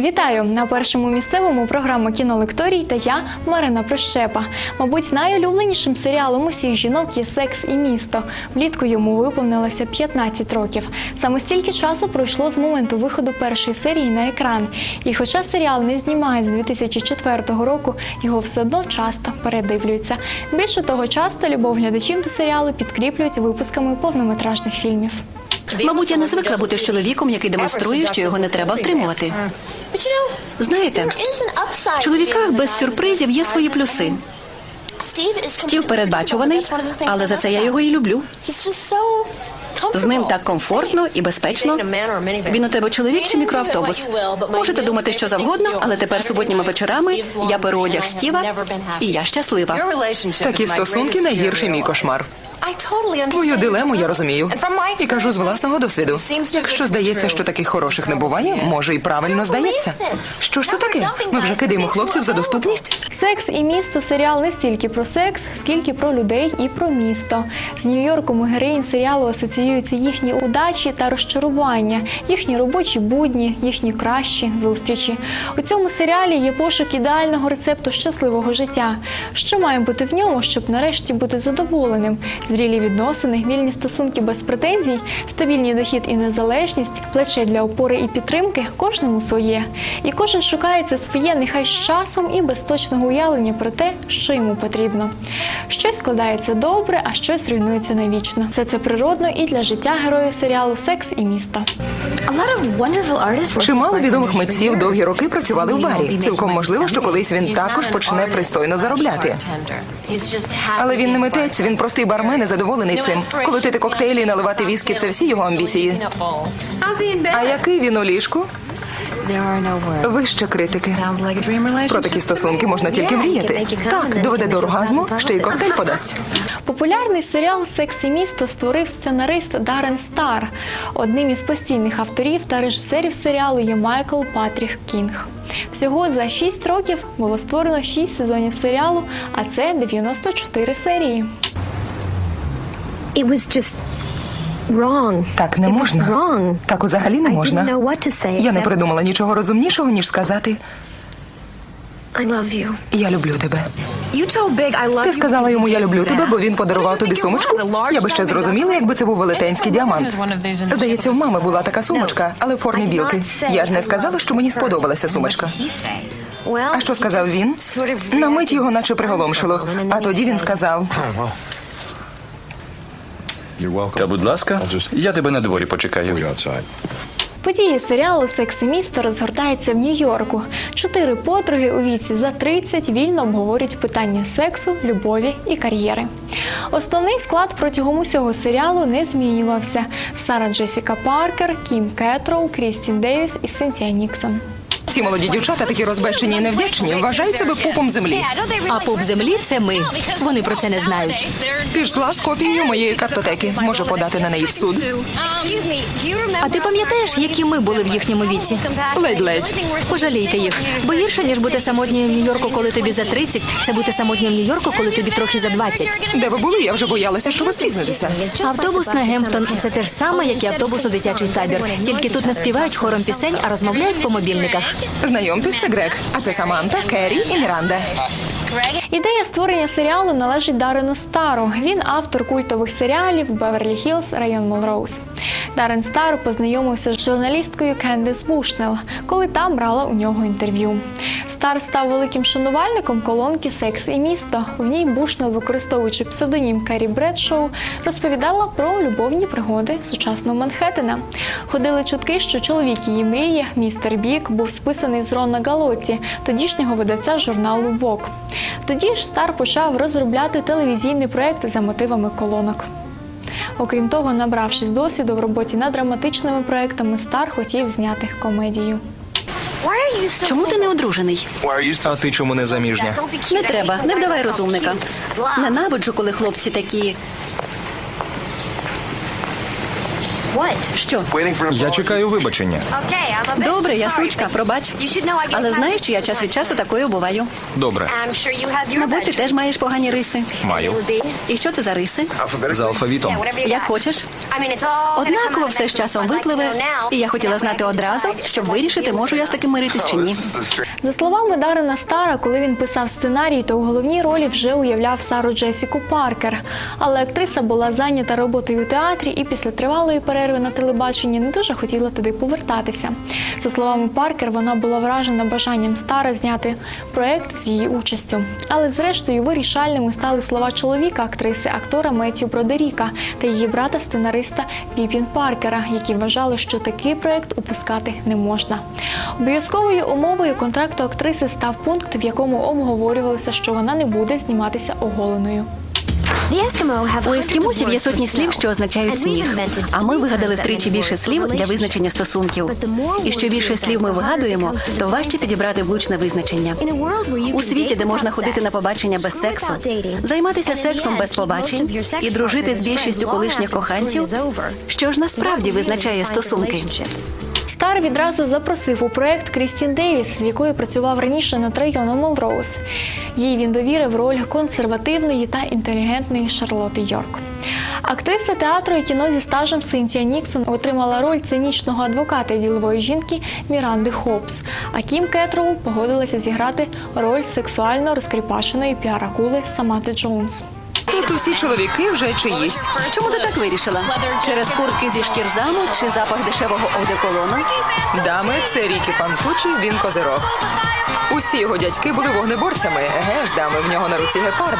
Вітаю на першому місцевому програма кінолекторій та я Марина Прощепа. Мабуть, найулюбленішим серіалом усіх жінок є секс і місто. Влітку йому виповнилося 15 років. Саме стільки часу пройшло з моменту виходу першої серії на екран. І хоча серіал не знімають з 2004 року, його все одно часто передивлюються. Більше того, часто любов глядачів до серіалу підкріплюють випусками повнометражних фільмів. Мабуть, я не звикла бути з чоловіком, який демонструє, що його не треба втримувати. Знаєте, в чоловіках без сюрпризів є свої плюси. Стів передбачуваний, але за це я його і люблю. З ним так комфортно і безпечно. Він у тебе чоловік чи мікроавтобус. Можете думати, що завгодно, але тепер суботніми вечорами я перу одяг Стіва, і я щаслива. Такі стосунки найгірший мій кошмар. Твою дилему я розумію. І кажу з власного досвіду. Якщо здається, що таких хороших не буває, може і правильно здається. Що ж це таке? Ми вже кидаємо хлопців за доступність? Секс і місто серіал не стільки про секс, скільки про людей і про місто. З Нью-Йорком у героїнь серіалу асоціюються їхні удачі та розчарування, їхні робочі будні, їхні кращі зустрічі. У цьому серіалі є пошук ідеального рецепту щасливого життя. Що має бути в ньому, щоб нарешті бути задоволеним? Зрілі відносини, вільні стосунки без претензій, стабільний дохід і незалежність, плече для опори і підтримки кожному своє. І кожен шукає це своє, нехай з часом і без точного уявлення про те, що йому потрібно. Щось складається добре, а щось руйнується навічно. Все це природно і для життя героїв серіалу Секс і місто. Чимало відомих митців довгі роки працювали в барі. Цілком можливо, що колись він також почне пристойно заробляти. Але він не митець, він простий бармен і задоволений цим. Колотити коктейлі і наливати віскі це всі його амбіції. А який він у ліжку? Вище критики. Про такі стосунки можна тільки мріяти. Так, доведе до оргазму, ще й коктейль подасть. Популярний серіал Секс і місто створив сценарист Дарен Стар. Одним із постійних авторів та режисерів серіалу є Майкл Патрік Кінг. Всього за 6 років було створено 6 сезонів серіалу, а це 94 серії. Так не It was можна. wrong. Так взагалі не можна. didn't know what to say Я не придумала нічого розумнішого, ніж сказати I love you. Я люблю тебе. You told Big I love Ти сказала йому Я люблю тебе, бо він подарував тобі сумочку. Я би ще зрозуміла, якби це був велетенський діамант. Здається, в мами була така сумочка, але в формі білки. Я ж не сказала, що мені сподобалася сумочка. А що сказав він? На мить його наче приголомшило. А тоді він сказав: Та будь ласка, я тебе на дворі почекаю. Події серіалу Секс і місто розгортаються в Нью-Йорку. Чотири подруги у віці за 30 вільно обговорюють питання сексу, любові і кар'єри. Основний склад протягом усього серіалу не змінювався: Сара Джесіка Паркер, Кім Кетрол, Крістін Девіс і Синтія Ніксон. Ці молоді дівчата такі розбещені і невдячні, вважають себе пупом землі. А пуп землі це ми. Вони про це не знають. Ти ж зла з копією моєї картотеки. Може подати на неї в суд. А ти пам'ятаєш, які ми були в їхньому віці? Ледь-ледь. Пожалійте їх, бо гірше ніж бути самотньою в Нью-Йорку, коли тобі за 30, це бути самотньою в Нью-Йорку, коли тобі трохи за 20. Де ви були? Я вже боялася, що ви спізнитеся. Автобус на Гемптон це те ж саме, як і автобус у дитячий табір. Тільки тут не співають хором пісень, а розмовляють по мобільниках. Знайомтесь, це Грег, а це Саманта, Керрі і Міранда. Ідея створення серіалу належить Дарену Стару. Він автор культових серіалів Беверлі Хілз, район Молроуз. Дарен Стар познайомився з журналісткою Кендіс Бушнел, коли та брала у нього інтерв'ю. Стар став великим шанувальником колонки Секс і місто. В ній Бушнел, використовуючи псевдонім Керрі Бредшоу, розповідала про любовні пригоди сучасного Манхеттена. Ходили чутки, що чоловік її мрії, містер Бік, був списаний з Рона Галотті, тодішнього видавця журналу Vogue. Тоді ж Стар почав розробляти телевізійний проект за мотивами колонок. Окрім того, набравшись досвіду в роботі над драматичними проектами, Стар хотів зняти комедію. Чому ти не одружений? А ти чому не заміжня? Не треба, не вдавай розумника. Ненавиджу, коли хлопці такі. Що? Я чекаю вибачення. Добре, я сучка, пробач. Але знаєш, що я час від часу такою буваю. Добре, Мабуть, ти теж маєш погані риси. маю. І що це за риси? За алфавітом. Як хочеш. Однаково все з часом випливе, і я хотіла знати одразу, щоб вирішити, можу я з таким миритись чи ні. За словами Дарена Стара, коли він писав сценарій, то у головній ролі вже уявляв Сару Джесіку Паркер. Але актриса була зайнята роботою у театрі і після тривалої перерви на телебаченні не дуже хотіла туди повертатися. За словами Паркер, вона була вражена бажанням Стара зняти проект з її участю. Але зрештою вирішальними стали слова чоловіка актриси, актора Меттю Бродеріка та її брата сценариста Віпін Паркера, які вважали, що такий проект упускати не можна. Обов'язковою умовою контракту актриси став пункт, в якому обговорювалося, що вона не буде зніматися оголеною. У ескімосів є сотні слів, що означають сніг. А ми вигадали втричі більше слів для визначення стосунків. І що більше слів ми вигадуємо, то важче підібрати влучне визначення. У світі, де можна ходити на побачення без сексу, займатися сексом без побачень і дружити з більшістю колишніх коханців, що ж насправді визначає стосунки. Стар відразу запросив у проект Крістін Дейвіс, з якою працював раніше над районом Молроуз. Їй він довірив роль консервативної та інтелігентної Шарлоти Йорк. Актриса театру і кіно зі стажем Синтія Ніксон отримала роль цинічного адвоката ділової жінки Міранди Хопс. А Кім Кетрол погодилася зіграти роль сексуально розкріпаченої піар-акули Саманти Джонс. Тут усі чоловіки вже чиїсь. Чому ти так вирішила? Через куртки зі шкірзаму чи запах дешевого одеколону? Дами це Рікі Фантучі, він козирог. Усі його дядьки були вогнеборцями. Еге ж, дами, в нього на руці гепард.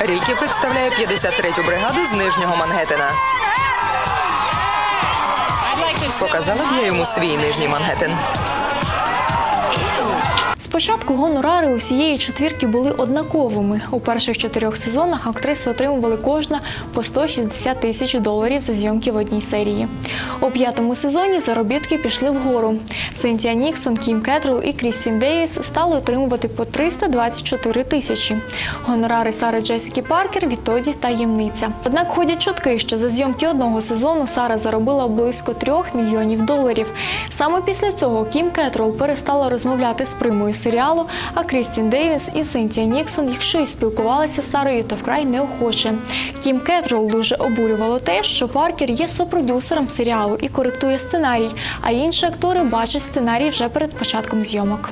Рікі представляє 53-ю бригаду з нижнього Мангеттена. Показала б я йому свій нижній Мангеттен. Спочатку гонорари усієї четвірки були однаковими. У перших чотирьох сезонах актриси отримували кожна по 160 тисяч доларів за зйомки в одній серії. У п'ятому сезоні заробітки пішли вгору. Синтія Ніксон, Кім Кетрол і Крістін Дейвіс стали отримувати по 324 тисячі. Гонорари Сари Джесіки Паркер відтоді таємниця. Однак ходять чутки, що за зйомки одного сезону Сара заробила близько 3 мільйонів доларів. Саме після цього Кім Кетрол перестала розмовляти з примою серіалу, а Крістін Дейвіс і Синтія Ніксон, якщо і спілкувалися з Сарою, то вкрай неохоче. Кім Кетрол дуже обурювало те, що Паркер є сопродюсером серіалу і коректує сценарій, а інші актори бачать сценарій вже перед початком зйомок.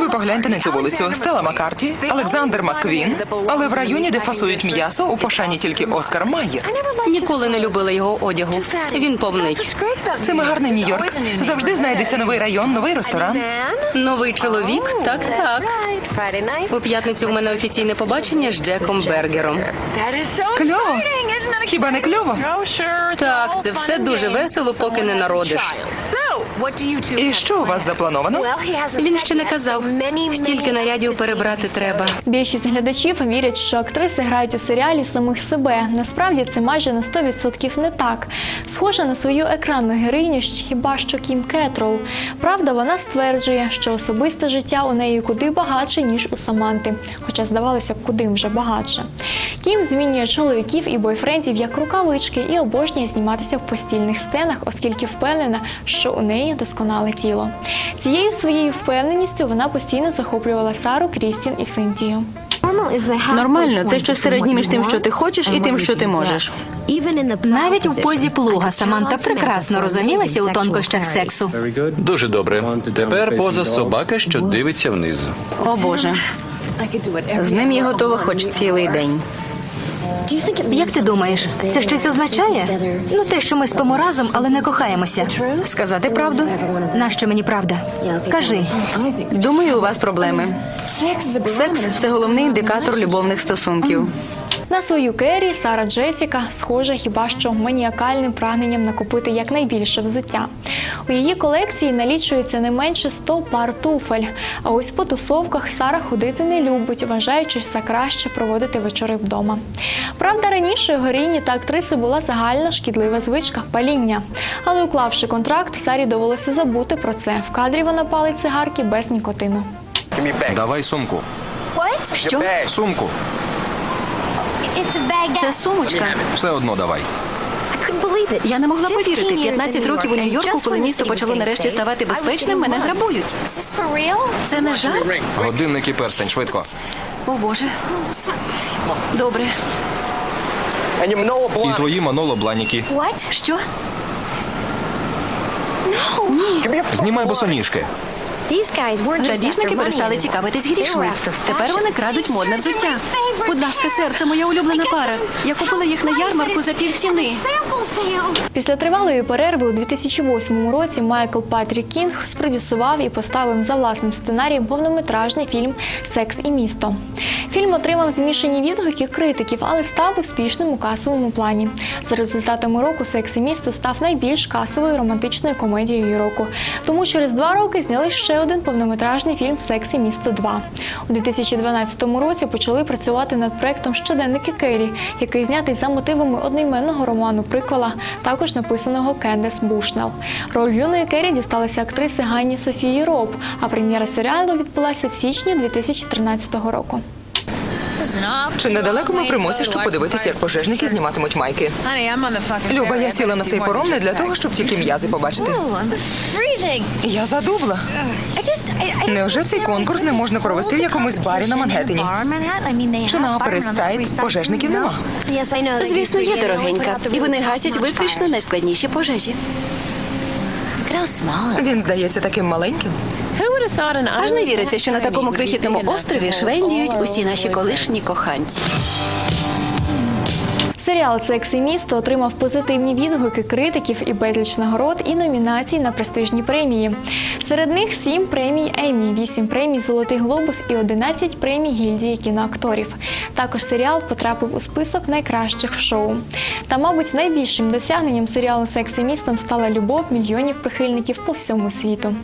Ви погляньте на цю вулицю. Стела Маккарті, Олександр Макквін. Але в районі, де фасують м'ясо, у пошані тільки Оскар Майєр. Ніколи не любила його одягу. Він повнить. Це ми гарний Нью-Йорк. Завжди знайдеться новий район, новий ресторан. Новий чоловік? Так, так. У п'ятницю у мене офіційне побачення з Джеком Бергером. Кльово. Хіба не кльово? Так, це все дуже весело, поки не народиш. І що у вас заплановано? Він ще не казав. Стільки нарядів перебрати треба. Більшість глядачів вірять, що актриси грають у серіалі самих себе. Насправді це майже на 100% не так. Схожа на свою екранну героїню хіба що Кім Кетрол. Правда, вона стверджує, що особисте життя у неї куди багатше, ніж у Саманти. Хоча здавалося б, куди вже багатше. Кім змінює чоловіків і бойфрендів як рукавички і обожнює зніматися в постільних сценах, оскільки впевнена, що у неї досконале тіло. Цією своєю впевненістю вона постійно захоплювала Сару, Крістін і Синтію. Нормально, це щось середнє між тим, що ти хочеш, і тим, що ти можеш. Навіть у позі плуга Саманта прекрасно розумілася у тонкощах сексу. Дуже добре. Тепер поза собака, що дивиться вниз. О Боже, з ним я готова хоч цілий день. Як ти думаєш, це щось означає? Ну, те, що ми спимо разом, але не кохаємося. Сказати правду? Нащо мені правда? Кажи, Думаю, у вас проблеми. Секс це головний індикатор любовних стосунків. На свою Керрі Сара Джесіка схожа хіба що маніакальним прагненням накупити якнайбільше взуття. У її колекції налічується не менше 100 пар туфель. А ось по тусовках Сара ходити не любить, вважаючи за краще проводити вечори вдома. Правда, раніше героїні та актриси була загальна шкідлива звичка паління. Але уклавши контракт, Сарі довелося забути про це. В кадрі вона палить цигарки без нікотину. Давай сумку. Що? Сумку. Це сумочка. Все одно давай. I couldn't believe it. Я не могла повірити. years 15 років у Нью-Йорку, коли місто почало нарешті ставати безпечним, мене грабують. Це не жарт? Годинник і перстень, швидко. О Боже. Добре. І твої маноло бланіки. Що? Знімай босоніжки. After перестали цікавитись грішми. Тепер вони крадуть модне взуття. Будь ласка, серце, моя улюблена пара. Я купила їх на ярмарку за півціни. Після тривалої перерви у 2008 році Майкл Патрік Кінг спродюсував і поставив за власним сценарієм повнометражний фільм Секс і місто. Фільм отримав змішані відгуки критиків, але став успішним у касовому плані. За результатами року Секс і місто став найбільш касовою романтичною комедією року. Тому через два роки зняли ще один повнометражний фільм Секс і місто 2». У 2012 році почали працювати над проектом Щоденники Келі, який знятий за мотивами одноіменного роману приквела, також написаного Кендес Бушнел. Роль юної Керрі дісталася актриси Ганні Софії Роб, а прем'єра серіалу відбулася в січні 2013 року. Чи недалеко ми примусі, щоб подивитися, як пожежники зніматимуть майки? Люба, я сіла на цей пором не для того, щоб тільки м'язи побачити. Я задубла. Невже цей конкурс не можна провести в якомусь барі на Мангеттені? Чи на Аперес-Сайд пожежників нема? Звісно, є дорогенька. І вони гасять виключно найскладніші пожежі. Він здається таким маленьким. Аж не віриться, що на такому крихітному острові швендіють усі наші колишні коханці. Серіал Секс і місто отримав позитивні відгуки критиків і безліч нагород і номінацій на престижні премії. Серед них сім премій Еммі, вісім премій Золотий глобус і 11 премій гільдії кіноакторів. Також серіал потрапив у список найкращих в шоу. Та, мабуть, найбільшим досягненням серіалу Секс і містом стала любов мільйонів прихильників по всьому світу.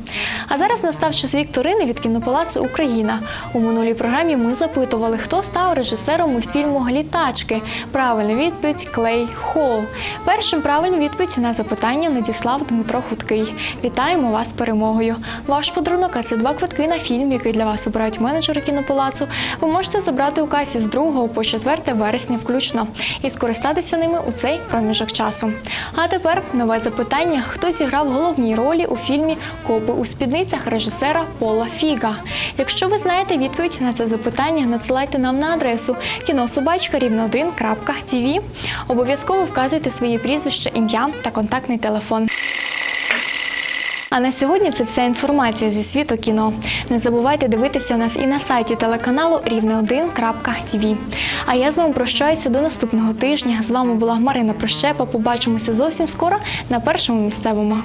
А зараз настав час вікторини від кінопалацу Україна. У минулій програмі ми запитували, хто став режисером мультфільму Глітачки. Правильна відповідь Клей Холл. Першим правильну відповідь на запитання надіслав Дмитро Худкий. Вітаємо вас з перемогою. Ваш подарунок а це два квитки на фільм, який для вас обирають менеджери кінопалацу. Ви можете забрати у касі з 2 по 4 вересня включно і скористатися ними у цей проміжок часу. А тепер нове запитання: хто зіграв головні ролі у фільмі Копи у спідницях режисера Пола Фіга? Якщо ви знаєте відповідь на це запитання, надсилайте нам на адресу кінособачка рівно1.tv. Обов'язково вказуйте своє прізвище, ім'я та контактний телефон. А на сьогодні це вся інформація зі світу кіно. Не забувайте дивитися нас і на сайті телеканалу рівне1.tv. А я з вами прощаюся до наступного тижня. З вами була Марина Прощепа. Побачимося зовсім скоро на першому місцевому.